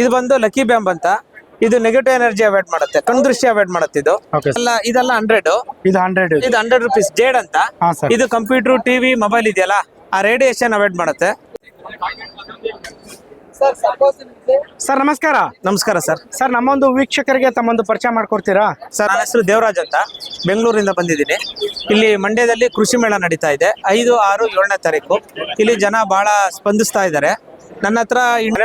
ಇದು ಬಂದು ಲಕ್ಕಿ ಬ್ಯಾಂಬ್ ಅಂತ. ಇದು ನೆಗೆಟಿವ್ ಎನರ್ಜಿ ಅವಾಯ್ಡ್ ಮಾಡುತ್ತೆ. ಕಣ್ ದೃಷ್ಟಿ ಅವಾಯ್ಡ್ ಮಾಡುತ್ತೆ ಇದು. ಅಲ್ಲ ಎಲ್ಲ ಇದೆಲ್ಲ ಹಂಡ್ರೆಡ್ ಇದು ಹಂಡ್ರೆಡ್ ಇದು. ಹಂಡ್ರೆಡ್ ರುಪೀಸ್ ಜೇಡ್ ಅಂತ. ಹಾ ಸರ್ ಇದು ಕಂಪ್ಯೂಟರ್ ಟಿವಿ ಮೊಬೈಲ್ ಇದೆಯಲ್ಲ ಆ ರೇಡಿಯೇಷನ್ ಅವಾಯ್ಡ್ ಮಾಡುತ್ತೆ. ಸರ್ ನಮಸ್ಕಾರ. ನಮಸ್ಕಾರ ಸರ್ ಸರ್ ನಮ್ಮೊಂದು ವೀಕ್ಷಕರಿಗೆ ತಮ್ಮೊಂದು ಪರಿಚಯ ಮಾಡ್ಕೊಡ್ತೀರಾ? ಸರ್ ನನ್ನ ಹೆಸರು ದೇವರಾಜ್ ಅಂತ. ಬೆಂಗಳೂರಿಂದ ಬಂದಿದ್ದೀನಿ. ಇಲ್ಲಿ ಮಂಡ್ಯದಲ್ಲಿ ಕೃಷಿ ಮೇಳ ನಡೀತಾ ಇದೆ. ಐದು ಆರು ಏಳನೇ ತಾರೀಕು. ಇಲ್ಲಿ ಜನ ಬಹಳ ಸ್ಪಂದಿಸ್ತಾ ಇದ್ದಾರೆ. ನನ್ನ ಹತ್ರ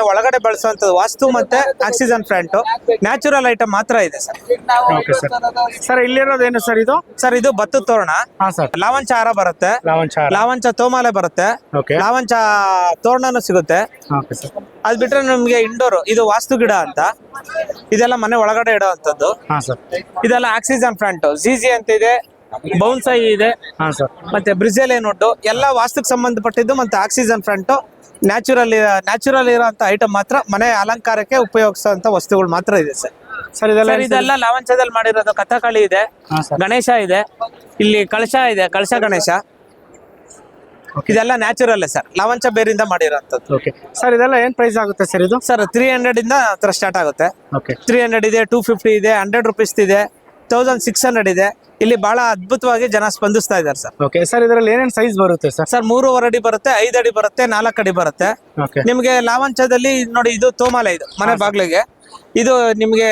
ಒಳಗಡೆ ಬಳಸುವಂತ ವಾಸ್ತು ಮತ್ತೆ ಆಕ್ಸಿಜನ್ ಪ್ಲಾಂಟ್. ನ್ಯಾಚುರಲ್ ಐಟಮ್ ಮಾತ್ರ ಇದೆ ಸರ್. Okay sir. ಸರ್ ಇಲ್ಲಿರೋದೇನು ಸರ್ ಇದು? ಸರ್ ಇದು ಭತ್ತದ ತೋರಣ. ಹಾ ಸರ್. ಲಾವಂಚ ಹಾರ ಬರುತ್ತೆ. ಲಾವಂಚ ಲಾವಂಚ ತೋಮಾಲೆ ಬರುತ್ತೆ. ಓಕೆ. ಲಾವಂಚ ತೋರಣನು ಸಿಗುತ್ತೆ. Okay sir. ಅದ್ ಬಿಟ್ರೆ ನಮ್ಗೆ ಇಂಡೋರ್ ಇದು ವಾಸ್ತು ಗಿಡ ಅಂತ. ಇದೆಲ್ಲ ಮನೆ ಒಳಗಡೆ ಇಡುವಂತದ್ದು ಹಾ ಸರ್. ಇದೆಲ್ಲ ಆಕ್ಸಿಜನ್ ಪ್ಲಾಂಟ್. ಜಿಜಿ ಅಂತ ಇದೆ ಬೌನ್ಸೈ ಇದೆ ಹಾ ಸರ್. ಮತ್ತೆ ಬ್ರಿಜೆಲ್ ವುಡ್ ಎಲ್ಲ ವಾಸ್ತುಕ್ ಸಂಬಂಧಪಟ್ಟಿದ್ದು ಮತ್ತೆ ಆಕ್ಸಿಜನ್ ಫ್ರಂಟ್ ನ್ಯಾಚುರಲ್ ನ್ಯಾಚುರಲ್ ಇರೋಂಥ ಐಟಮ್ ಮಾತ್ರ ಮನೆ ಅಲಂಕಾರಕ್ಕೆ ಉಪಯೋಗಿಸುವಂತ ವಸ್ತುಗಳು ಮಾತ್ರ ಇದೆ ಸರ್. ಸರ್ ಇದೆಲ್ಲ ಸರ್ ಇದೆಲ್ಲ ಲಾವಂಚದಲ್ಲಿ ಮಾಡಿರೋದು ಕಥಕಳಿ ಇದೆ ಗಣೇಶ ಇದೆ ಇಲ್ಲಿ ಕಳಶ ಇದೆ ಕಳಶ ಗಣೇಶ. ಇದೆಲ್ಲ ನ್ಯಾಚುರಲ್ ಸರ್ ಲಾವಂಚ ಬೇರಿಂದ ಮಾಡಿರೋಂಥದ್ದು. ಓಕೆ ಸರ್ ಇದೆಲ್ಲ ಏನ್ ಪ್ರೈಸ್ ಆಗುತ್ತೆ ಸರ್ ಇದು? ಸರ್ ತ್ರೀ ಹಂಡ್ರೆಡ್ ಇಂದ ಹತ್ರ ಸ್ಟಾರ್ಟ್ ಆಗುತ್ತೆ. ಓಕೆ ತ್ರೀ ಹಂಡ್ರೆಡ್ ಇದೆ ಟೂ ಫಿಫ್ಟಿ ಇದೆ ಹಂಡ್ರೆಡ್ ರುಪೀಸ್ ಇದೆ ತೌಸಂಡ್ ಸಿಕ್ಸ್ ಹಂಡ್ರೆಡ್ ಇದೆ. ಇಲ್ಲಿ ಬಹಳ ಅದ್ಭುತವಾಗಿ ಜನ ಸ್ಪಂದಿಸ್ತಾ ಇದಾರೆ ಸರ್. ಓಕೆ ಸರ್ ಇದರಲ್ಲಿ ಏನೇನು ಸೈಜ್ ಬರುತ್ತೆ ಸರ್ ಸರ್ ಮೂರುವರೆ ಅಡಿ ಬರುತ್ತೆ ಐದು ಅಡಿ ಬರುತ್ತೆ ನಾಲ್ಕು ಅಡಿ ಬರುತ್ತೆ. ನಿಮ್ಗೆ ನಿಮಗೆ ಲಾವಂಚದಲ್ಲಿ ನೋಡಿ ಇದು ತೋಮಾಲೆ ಇದು ಮನೆ ಬಾಗ್ಲಿಗೆ. ಇದು ನಿಮ್ಗೆ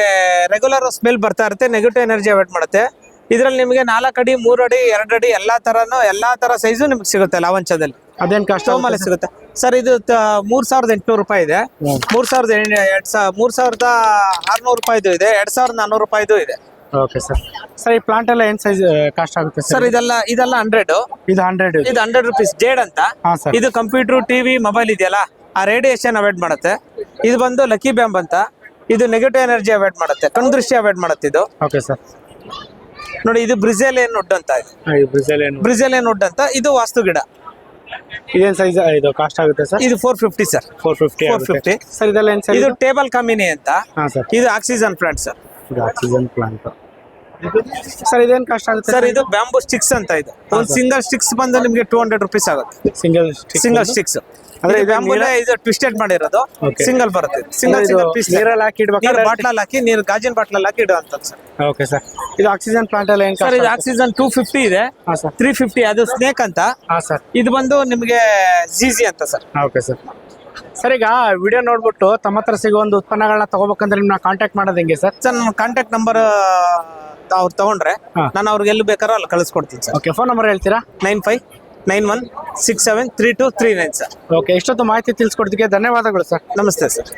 ರೆಗ್ಯುಲರ್ ಸ್ಮೆಲ್ ಬರ್ತಾ ಇರುತ್ತೆ ನೆಗೆಟಿವ್ ಎನರ್ಜಿ ಅವಾಯ್ಡ್ ಮಾಡುತ್ತೆ. ಇದರಲ್ಲಿ ನಿಮಗೆ ನಾಲ್ಕು ಅಡಿ ಮೂರು ಅಡಿ ಎರಡು ಅಡಿ ಎಲ್ಲಾ ತರನು ಎಲ್ಲಾ ತರ ಸೈಜು ನಿಮ್ಗೆ ಸಿಗುತ್ತೆ ಲಾವಂಚದಲ್ಲಿ. ಅದೇನ್ ಕಷ್ಟ ತೋಮಾಲೆ ಸಿಗುತ್ತೆ. ಸರ್ ಇದು ತ- ಮೂರ್ ಸಾವಿರದ ಎಂಟುನೂರು ರೂಪಾಯಿ ಇದೆ. ಮೂರ್ ಸಾವಿರದ ಎಂಟು ಎರಡ್ ಸಾವಿರ ಮೂರ್ ಸಾವಿರದ ಆರ್ನೂರು ರೂಪಾಯಿದು ಇದೆ ಎರಡ್ ಸಾವಿರದ ನಾನ್ನೂರು ರೂಪಾಯಿದು ಇದೆ. ಓಕೆ ಸರ್ ಸರ್ ಈ ಪ್ಲಾಂಟ್ ಎಲ್ಲ ಏನ್ ಸೈಜ್ ಕಾಸ್ಟ್ ಆಗುತ್ತೆ ಸರ್ ಸರ್ ಇದೆಲ್ಲ ಇದೆಲ್ಲ ಹಂಡ್ರೆಡ್ ಇದು ಹಂಡ್ರೆಡ್ ಇದು. ಹಂಡ್ರೆಡ್ ರುಪೀಸ್ ಜೇಡ್ ಅಂತ. ಹಾ ಸರ್ ಇದು ಕಂಪ್ಯೂಟರ್ ಟಿವಿ ಮೊಬೈಲ್ ಇದೆಯಲ್ಲ ಆ ರೇಡಿಯೇಷನ್ ಅವಾಯ್ಡ್ ಮಾಡುತ್ತೆ. ಇದು ಬಂದು ಲಕ್ಕಿ ಬ್ಯಾಂಬ್ ಅಂತ. ಇದು ನೆಗೆಟಿವ್ ಎನರ್ಜಿ ಅವಾಯ್ಡ್ ಮಾಡುತ್ತೆ ಕಣ್ ದೃಷ್ಟಿ ಅವಾಯ್ಡ್ ಮಾಡುತ್ತೆ ಇದು. ಓಕೆ ಸರ್ ನೋಡಿ ಇದು ಬ್ರಿಜೆಲಿಯನ್ ವುಡ್ ಅಂತ ಇದೆ. ಇದು ಬ್ರಿಸೆಲ್ ಏನು ಬ್ರಿಜೆಲಿಯನ್ ವುಡ್ ಅಂತ. ಇದು ವಾಸ್ತು ಗಿಡ. ಇದೇನ್ ಸೈಜ್ ಇದು ಕಾಸ್ಟ್ ಆಗುತ್ತೆ ಸರ್ ಇದು four fifty sir four fifty 450. Sir ಇದೆಲ್ಲ ಏನ್ ಸರ್ ಇದು ಟೇಬಲ್ ಕಮಿನಿ ಅಂತ. ಹಾ ಸರ್ ಇದು ಆಕ್ಸಿಜನ್ ಪ್ಲಾಂಟ್ ಸರ್ ಇದು ಆಕ್ಸಿಜನ್ ಪ್ಲಾಂಟ್ ಸರ್ ಇದೇನ್ ಕಷ್ಟ ಆಗುತ್ತೆ ಸರ್ ಇದು ಬ್ಯಾಂಬೂ ಸ್ಟಿಕ್ಸ್ ಅಂತ ಇದು. ಒಂದು ಸಿಂಗಲ್ ಸ್ಟಿಕ್ಸ್ ಬಂದು ನಿಮಗೆ ಟೂ ಹಂಡ್ರೆಡ್ ರುಪೀಸ್ ಆಗುತ್ತೆ. ಸಿಂಗಲ್ ಸಿಂಗಲ್ ಸ್ಟಿಕ್ಸ್ ಅಂದ್ರೆ ಬ್ಯಾಂಬೂಲೆ ಇದು ಟ್ವಿಸ್ಟೆಡ್ ಮಾಡಿರೋದು. ಸಿಂಗಲ್ ಬರುತ್ತೆ. ಸಿಂಗಲ್ ಸಿಂಗಲ್ ಪೀಸ್ ನೀರಲ್ಲಿ ಹಾಕಿ ಇಡ್ಬೇಕಾದ್ರೆ ಬಾಟ್ಲಲ್ಲಿ ಹಾಕಿ ನೀರು ಗಾಜಿನ ಬಾಟ್ಲಲ್ಲಿ ಹಾಕಿ ಇಡುವಂಥದ್ದು ಸರ್. ಓಕೆ ಸರ್ ಇದು ಆಕ್ಸಿಜನ್ ಪ್ಲಾಂಟ್ ಎಲ್ಲ ಏನ್ ಸರ್ ಇದು ಆಕ್ಸಿಜನ್ ಟೂ ಫಿಫ್ಟಿ ಇದೆ. ತ್ರೀ ಫಿಫ್ಟಿ ಅದು ಸ್ನೇಕ್ ಅಂತ. ಸರ್ ಇದು ಬಂದು ನಿಮಗೆ ಜಿಜಿ ಅಂತ ಸರ್ ಓಕೆ ಸರ್ ಸರ್ ಈಗ ವಿಡಿಯೋ ನೋಡ್ಬಿಟ್ಟು ತಮ್ಮ ಹತ್ರ ಸಿಗೋ ಒಂದು ಉತ್ಪನ್ನಗಳನ್ನ ತಗೋಬೇಕಂದ್ರೆ ನಿಮ್ನ ಕಾಂಟ್ಯಾಕ್ಟ್ ಮಾಡೋದು ಹೆಂಗೆ ಸರ್? ಸರ್ ನಮ್ಮ ಕಾಂಟ್ಯಾಕ್ಟ್ ನಂಬರ್ ಅವ್ರು ತಗೊಂಡ್ರೆ ಹಾ. ನಾನು ಅವ್ರಿಗೆ ಎಲ್ಲಿ ಬೇಕಾದ್ರೂ ಅಲ್ಲಿ ಕಳಿಸ್ಕೊಡ್ತೀನಿ ಸರ್. ಓಕೆ ಫೋನ್ ನಂಬರ್ ಹೇಳ್ತೀರಾ? Nine five nine one six seven three two three nine sir. Okay ಇಷ್ಟೊತ್ತು ಮಾಹಿತಿ ತಿಳಿಸ್ಕೊಡ್ತೀವಿ ಧನ್ಯವಾದಗಳು ಸರ್. ನಮಸ್ತೆ ಸರ್.